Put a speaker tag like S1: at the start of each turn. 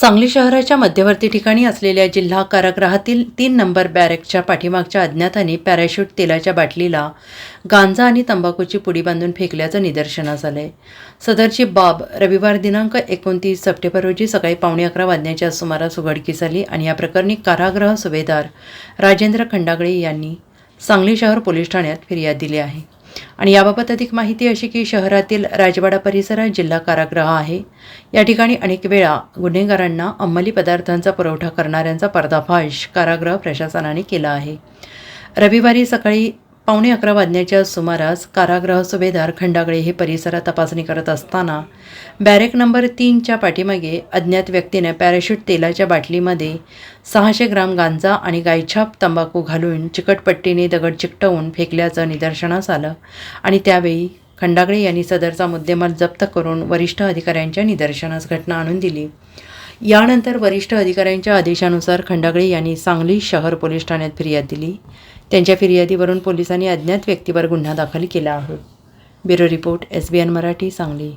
S1: सांगली शहराच्या मध्यवर्ती ठिकाणी असलेल्या जिल्हा कारागृहातील तीन नंबर बॅरेकच्या पाठीमागच्या अज्ञाताने पॅराशूट तेलाच्या बाटलीला गांजा आणि तंबाखूची पुडी बांधून फेकल्याचं निदर्शनास आलंय. सदरची बाब रविवार दिनांक एकोणतीस सप्टेंबर रोजी सकाळी पावणे अकरा वाजण्याच्या सुमारास उघडकीस आली आणि या प्रकरणी कारागृह सुभेदार राजेंद्र खंडागळे यांनी सांगली शहर पोलीस ठाण्यात फिर्याद दिली आहे. आणि याबाबत अधिक माहिती अशी की शहरातील राजवाडा परिसरात जिल्हा कारागृह आहे. या ठिकाणी अनेक वेळा गुन्हेगारांना अंमली पदार्थांचा पुरवठा करणाऱ्यांचा पर्दाफाश कारागृह प्रशासनाने केला आहे. रविवारी सकाळी पावणे अकरा वाजण्याच्या सुमारास कारागृह सुभेदार खंडागळे हे परिसरात तपासणी करत असताना बॅरेक नंबर तीनच्या पाठीमागे अज्ञात व्यक्तीने पॅराशूट तेलाच्या बाटलीमध्ये सहाशे ग्राम गांजा आणि गायछाप तंबाखू घालून चिकटपट्टीने दगड चिकटवून फेकल्याचं निदर्शनास आलं आणि त्यावेळी खंडागळे यांनी सदरचा मुद्देमाल जप्त करून वरिष्ठ अधिकाऱ्यांच्या निदर्शनास घटना आणून दिली. यानंतर वरिष्ठ अधिकाऱ्यांच्या आदेशानुसार खंडागळे यांनी सांगली शहर पोलीस ठाण्यात फिर्याद दिली. त्यांच्या फिर्यादीवरून पोलिसांनी अज्ञात व्यक्तीवर गुन्हा दाखल केला आहे. Bureau report S B N Marathi Sangli.